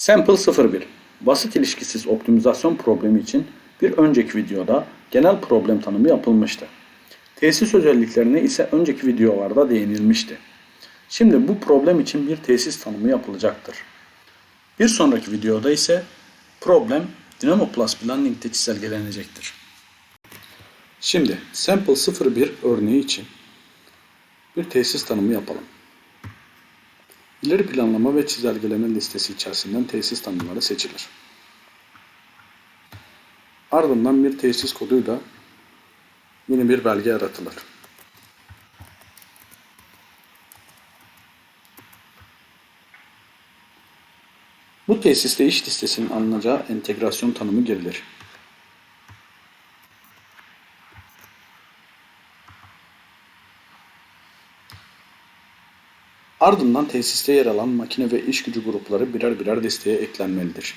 Sample 01 Basit ilişkisiz optimizasyon problemi için bir önceki videoda genel problem tanımı yapılmıştı. Tesis özelliklerine ise önceki videolarda değinilmişti. Şimdi bu problem için bir tesis tanımı yapılacaktır. Bir sonraki videoda ise problem Dynamo Plus Planning'de çizelgelenecektir. Şimdi Sample 01 örneği için bir tesis tanımı yapalım. İleri planlama ve çizelgeleme listesi içerisinden tesis tanımları seçilir. Ardından bir tesis koduyla yeni bir belge yaratılır. Bu tesiste iş listesinin alınacağı entegrasyon tanımı girilir. Ardından tesiste yer alan makine ve iş gücü grupları birer birer listeye eklenmelidir.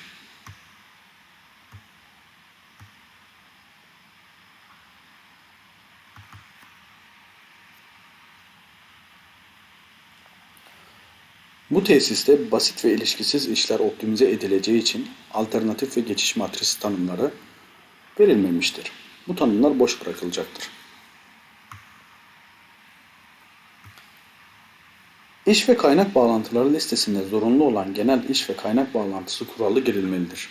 Bu tesiste basit ve ilişkisiz işler optimize edileceği için alternatif ve geçiş matrisi tanımları verilmemiştir. Bu tanımlar boş bırakılacaktır. İş ve kaynak bağlantıları listesinde zorunlu olan genel iş ve kaynak bağlantısı kuralı girilmelidir.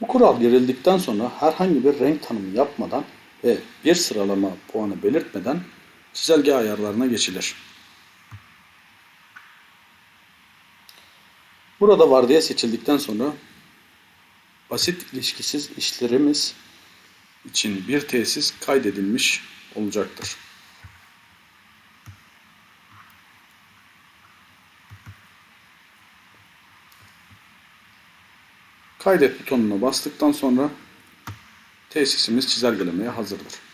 Bu kural girildikten sonra herhangi bir renk tanımı yapmadan ve bir sıralama puanı belirtmeden çizelge ayarlarına geçilir. Burada vardiya seçildikten sonra basit ilişkisiz işlerimiz için bir tesis kaydedilmiş olacaktır. Kaydet butonuna bastıktan sonra tesisimiz çizelgelemeye hazırdır.